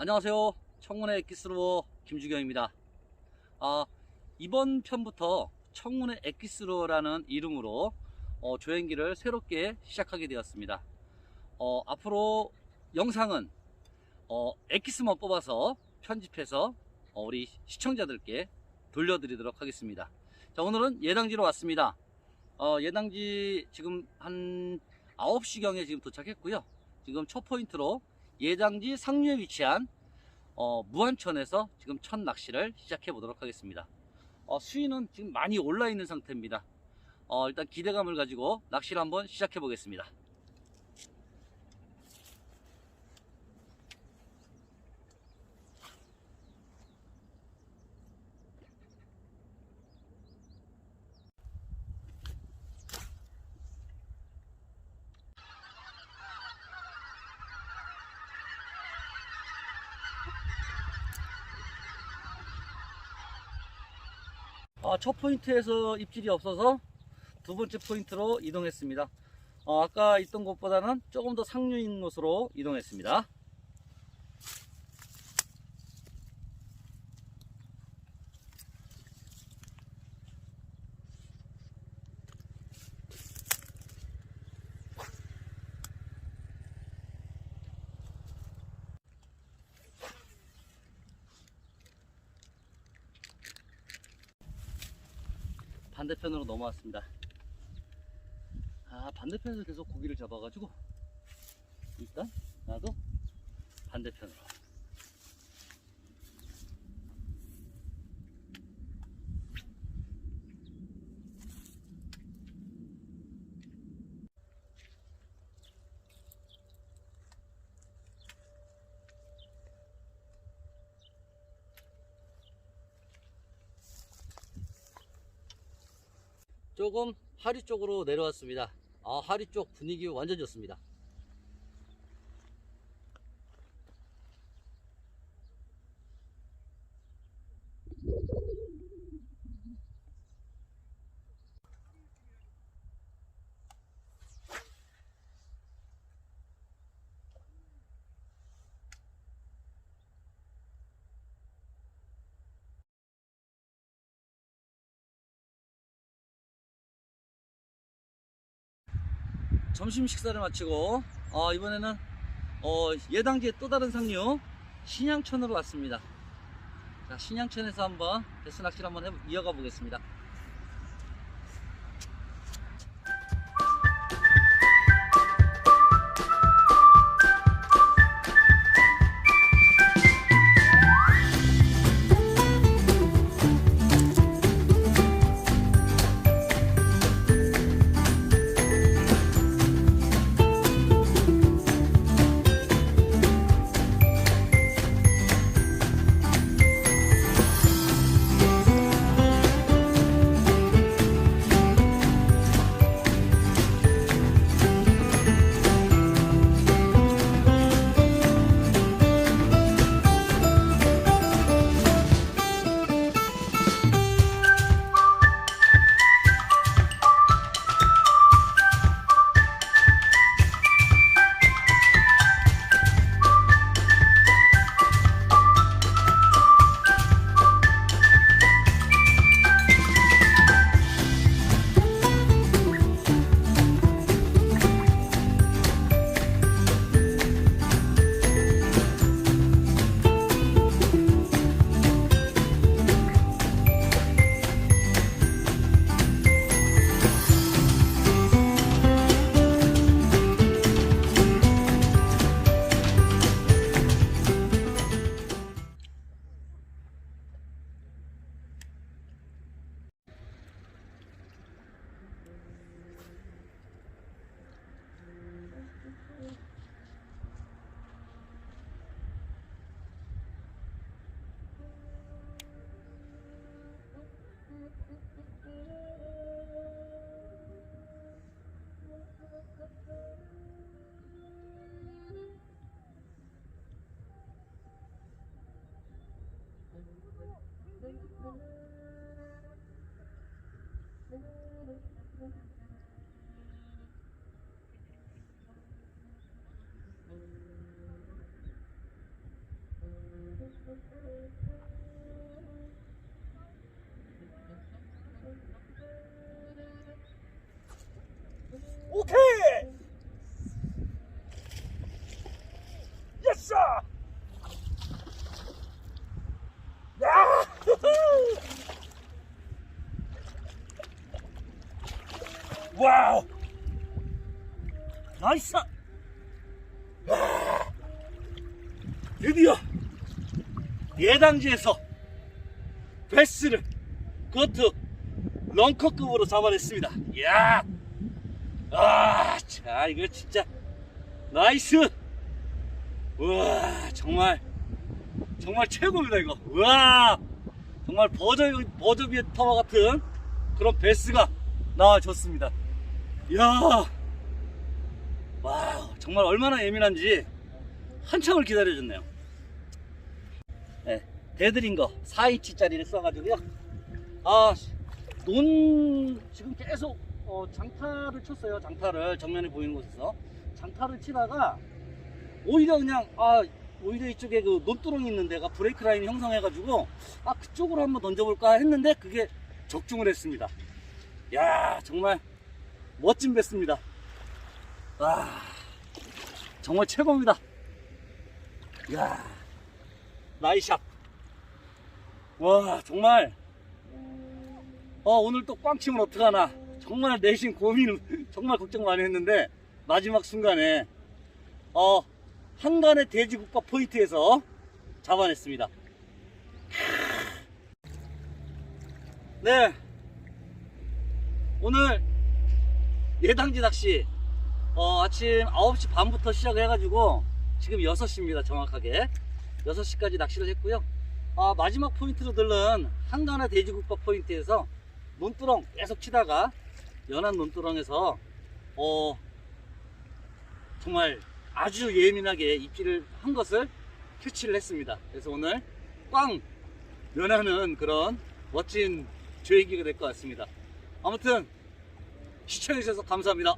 안녕하세요. 청문회 엑기스로 김주경입니다. 아, 이번 편부터 청문회 엑기스로라는 이름으로 어, 조행기를 새롭게 시작하게 되었습니다. 어, 앞으로 영상은 어, 엑기스만 뽑아서 편집해서 어, 우리 시청자들께 돌려드리도록 하겠습니다. 자, 오늘은 예당지로 왔습니다. 어, 예당지 지금 한 9시경에 지금 도착했고요. 지금 첫 포인트로 예당지 상류에 위치한 어, 무안천에서 지금 첫 낚시를 시작해 보도록 하겠습니다. 어, 수위는 지금 많이 올라 있는 상태입니다. 어, 일단 기대감을 가지고 낚시를 한번 시작해 보겠습니다. 어, 첫 포인트에서 입질이 없어서 두 번째 포인트로 이동했습니다. 어, 아까 있던 곳보다는 조금 더 상류인 곳으로 이동했습니다. 반대편으로 넘어왔습니다. 아, 반대편에서 계속 고기를 잡아가지고, 일단, 나도 반대편으로. 조금 하리 쪽으로 내려왔습니다. 아, 하리 쪽 분위기 완전 좋습니다. 점심 식사를 마치고 어, 이번에는 어, 예당지의 또 다른 상류 신양천으로 왔습니다. 자, 신양천에서 한번 데스 낚시를 한번 해, 이어가 보겠습니다. 와우. 나이스. 드디어 예당지에서 베스를 그것도 런커급으로 잡아냈습니다. 이야. 아, 자, 이거 진짜 나이스. 우와 정말 정말 최고입니다 이거. 우와. 정말 버저 버저비의 타워 같은 그런 베스가 나와줬습니다 이야. 와 정말 얼마나 예민한지 한참을 기다려줬네요. 네, 대드린 거 4인치짜리를 써가지고요. 아 논 지금 계속 어, 장타를 쳤어요 장타를. 정면에 보이는 곳에서. 장타를 치다가 오히려 그냥 아 오히려 이쪽에 그 논두렁이 있는 데가 브레이크 라인이 형성해가지고 아 그쪽으로 한번 던져볼까 했는데 그게 적중을 했습니다. 야 정말 멋진 배스입니다. 와 정말 최고입니다. 야 나이샷. 와 정말 어 오늘 또 꽝 치면 어떡하나 정말 내심 고민 정말 걱정 많이 했는데 마지막 순간에 어 한간의 돼지국밥 포인트에서 잡아냈습니다. 네. 오늘 예당지 낚시 어, 아침 9시 반부터 시작을 해가지고 지금 6시입니다. 정확하게. 6시까지 낚시를 했고요. 아, 마지막 포인트로 들른 한간의 돼지국밥 포인트에서 논두렁 계속 치다가 연한 논두렁에서 어, 정말 아주 예민하게 입질을 한 것을 캐치를 했습니다. 그래서 오늘 꽝 면하는 그런 멋진 조회기가 될 것 같습니다. 아무튼 시청해주셔서 감사합니다.